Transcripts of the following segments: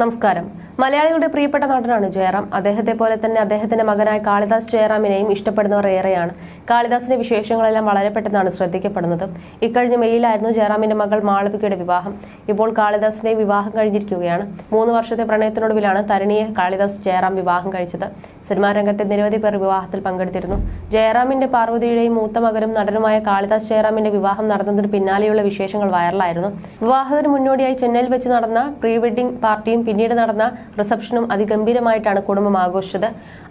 നമസ്കാരം. മലയാളികളുടെ പ്രിയപ്പെട്ട നടനാണ് ജയറാം. അദ്ദേഹത്തെ പോലെ തന്നെ അദ്ദേഹത്തിന്റെ മകനായ കാളിദാസ് ജയറാമിനെയും ഇഷ്ടപ്പെടുന്നവർ ഏറെയാണ്. കാളിദാസിന്റെ വിശേഷങ്ങളെല്ലാം വളരെ പെട്ടെന്നാണ് ശ്രദ്ധിക്കപ്പെടുന്നത്. ഇക്കഴിഞ്ഞ മെയ്യിലായിരുന്നു ജയറാമിന്റെ മകൾ മാളവികയുടെ വിവാഹം. ഇപ്പോൾ കാളിദാസിന്റെ വിവാഹം കഴിഞ്ഞിരിക്കുകയാണ്. മൂന്ന് വർഷത്തെ പ്രണയത്തിനൊടുവിലാണ് തരണിയെ കാളിദാസ് ജയറാം വിവാഹം കഴിച്ചത്. സിനിമാ രംഗത്തെ നിരവധി പേർ വിവാഹത്തിൽ പങ്കെടുത്തിരുന്നു. ജയറാമിന്റെ പാർവതിയുടെയും മൂത്ത മകനും നടനുമായ കാളിദാസ് ജയറാമിന്റെ വിവാഹം നടന്നതിന് പിന്നാലെയുള്ള വിശേഷങ്ങൾ വൈറലായിരുന്നു. വിവാഹത്തിന് മുന്നോടിയായി ചെന്നൈയിൽ വെച്ച് നടന്ന പ്രീ വെഡിംഗ് പാർട്ടിയും പിന്നീട് നടന്ന റിസപ്ഷനും അതിഗംഭീരമായിട്ടാണ് കുടുംബം ആഘോഷിച്ചത്.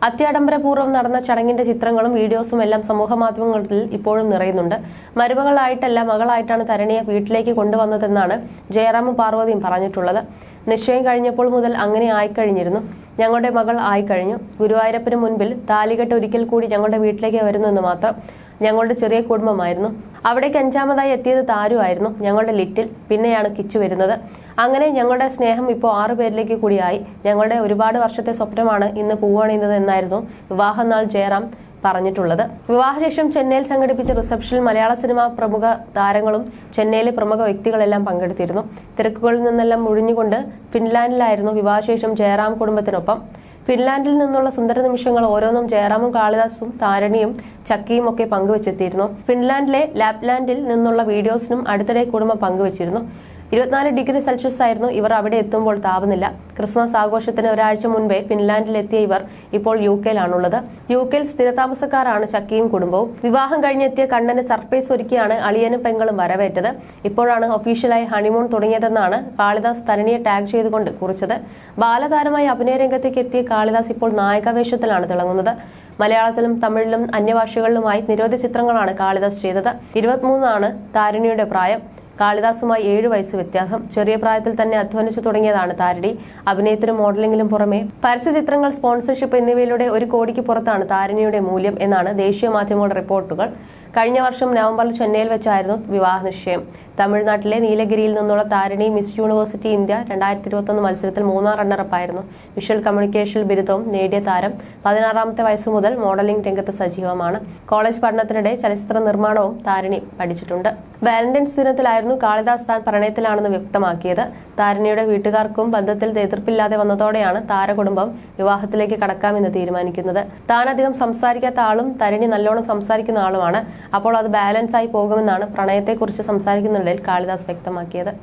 അത്യാഡംബരപൂർവം നടന്ന ചടങ്ങിന്റെ ചിത്രങ്ങളും വീഡിയോസും എല്ലാം സമൂഹ മാധ്യമങ്ങളിൽ ഇപ്പോഴും നിറയുന്നുണ്ട്. മരുമകളായിട്ടല്ല മകളായിട്ടാണ് തരണിയെ വീട്ടിലേക്ക് കൊണ്ടുവന്നതെന്നാണ് ജയറാമും പാർവതിയും പറഞ്ഞിട്ടുള്ളത്. നിശ്ചയം കഴിഞ്ഞപ്പോൾ മുതൽ അങ്ങനെ ആയിക്കഴിഞ്ഞിരുന്നു. ഞങ്ങളുടെ മകൾ ആയിക്കഴിഞ്ഞു. ഗുരുവായൂരപ്പന് മുൻപിൽ താലികെട്ട് ഒരിക്കൽ കൂടി ഞങ്ങളുടെ വീട്ടിലേക്ക് വരുന്നു എന്ന് മാത്രം ഞങ്ങളുടെ ചെറിയ കുടുംബമായിരുന്നു. അവിടേക്ക് അഞ്ചാമതായി എത്തിയത് താരു ആയിരുന്നു ഞങ്ങളുടെ ലിറ്റിൽ. പിന്നെയാണ് കിച്ചു വരുന്നത്. അങ്ങനെ ഞങ്ങളുടെ സ്നേഹം ഇപ്പോൾ ആറു പേരിലേക്ക് കൂടിയായി. ഞങ്ങളുടെ ഒരുപാട് വർഷത്തെ സ്വപ്നമാണ് ഇന്ന് പൂവണിയുന്നത് എന്നായിരുന്നു. വിവാഹനാൾ ജയറാം പറഞ്ഞിട്ടുള്ളത്. വിവാഹശേഷം ചെന്നൈയിൽ സംഘടിപ്പിച്ച റിസപ്ഷനിൽ മലയാള സിനിമ പ്രമുഖ താരങ്ങളും ചെന്നൈയിലെ പ്രമുഖ വ്യക്തികളെല്ലാം പങ്കെടുത്തിരുന്നു. തിരക്കുകളിൽ നിന്നെല്ലാം ഒഴിഞ്ഞുകൊണ്ട് ഫിൻലാൻഡിലായിരുന്നു വിവാഹശേഷം ജയറാം കുടുംബത്തിനൊപ്പം. ഫിൻലാൻഡിൽ നിന്നുള്ള സുന്ദര നിമിഷങ്ങൾ ഓരോന്നും ജയറാമും കാളിദാസും താരണിയും ചക്കിയും ഒക്കെ പങ്കുവച്ചെത്തിയിരുന്നു. ഫിൻലാൻഡിലെ ലാപ്ലാൻഡിൽ നിന്നുള്ള വീഡിയോസിനും അടുത്തിടെ കുടുംബം പങ്കുവച്ചിരുന്നു. ഇരുപത്തിനാല് ഡിഗ്രി സെൽഷ്യസ് ആയിരുന്നു ഇവർ അവിടെ എത്തുമ്പോൾ താപനില. ക്രിസ്മസ് ആഘോഷത്തിന് ഒരാഴ്ച മുൻപേ ഫിൻലാൻഡിലെത്തിയ ഇവർ ഇപ്പോൾ യു കെയിലാണുള്ളത് യു കെയിൽ സ്ഥിരതാമസക്കാരാണ് ചക്കിയും കുടുംബവും. വിവാഹം കഴിഞ്ഞെത്തിയ കണ്ണന് സർപ്രൈസ് ഒരുക്കിയാണ് അളിയനും പെങ്ങളും വരവേറ്റത്. ഇപ്പോഴാണ് ഒഫീഷ്യലായി ഹണിമൂൺ തുടങ്ങിയതെന്നാണ് കാളിദാസ് തരണിയെ ടാഗ് ചെയ്തുകൊണ്ട് കുറിച്ചത്. ബാലതാരമായി അഭിനയ രംഗത്തേക്ക് എത്തിയ കാളിദാസ് ഇപ്പോൾ നായകവേഷത്തിലാണ് തിളങ്ങുന്നത്. മലയാളത്തിലും തമിഴിലും അന്യഭാഷകളിലുമായി നിരവധി ചിത്രങ്ങളാണ് കാളിദാസ് ചെയ്തത്. ഇരുപത്തിമൂന്നാണ് താരിണിയുടെ പ്രായം. കാളിദാസുമായി ഏഴു വയസ്സ് വ്യത്യാസം. ചെറിയ പ്രായത്തിൽ തന്നെ അധ്വാനിച്ചു തുടങ്ങിയതാണ് താരടി അഭിനയത്തിനും മോഡലിംഗിലും പുറമെ പരസ്യചിത്രങ്ങൾ സ്പോൺസർഷിപ്പ് എന്നിവയിലൂടെ ഒരു കോടിക്ക് പുറത്താണ് താരിണിയുടെ മൂല്യം എന്നാണ് ദേശീയ മാധ്യമങ്ങളുടെ റിപ്പോർട്ടുകൾ. കഴിഞ്ഞ വർഷം നവംബറിൽ ചെന്നൈയിൽ വെച്ചായിരുന്നു വിവാഹ നിശ്ചയം. തമിഴ്നാട്ടിലെ നീലഗിരിയിൽ നിന്നുള്ള താരിണി മിസ് യൂണിവേഴ്സിറ്റി ഇന്ത്യ രണ്ടായിരത്തി ഇരുപത്തൊന്ന് മത്സരത്തിൽ മൂന്നാം റണ്ണറപ്പായിരുന്നു. വിഷ്വൽ കമ്മ്യൂണിക്കേഷൻ ബിരുദവും നേടിയ താരം പതിനാറാമത്തെ വയസ്സു മുതൽ മോഡലിംഗ് രംഗത്ത് സജീവമാണ്. കോളേജ് പഠനത്തിനിടെ ചലച്ചിത്ര നിർമ്മാണവും താരിണി പഠിച്ചിട്ടുണ്ട്. വാലന്റൈൻസ് ദിനത്തിലായിരുന്നു കാളിദാസ് താൻ പ്രണയത്തിലാണെന്ന് വ്യക്തമാക്കിയത്. താരിണിയുടെ വീട്ടുകാർക്കും ബന്ധത്തിൽ എതിർപ്പില്ലാതെ വന്നതോടെയാണ് താരകുടുംബം വിവാഹത്തിലേക്ക് കടക്കാമെന്ന് തീരുമാനിക്കുന്നത്. താൻ അധികം സംസാരിക്കാത്ത ആളും തരിണി നല്ലോണം സംസാരിക്കുന്ന ആളുമാണ്. അപ്പോൾ അത് ബാലൻസ് ആയി പോകുമെന്നാണ് പ്രണയത്തെക്കുറിച്ച് സംസാരിക്കുന്നതിൽ കാളിദാസ് വ്യക്തമാക്കിയത്.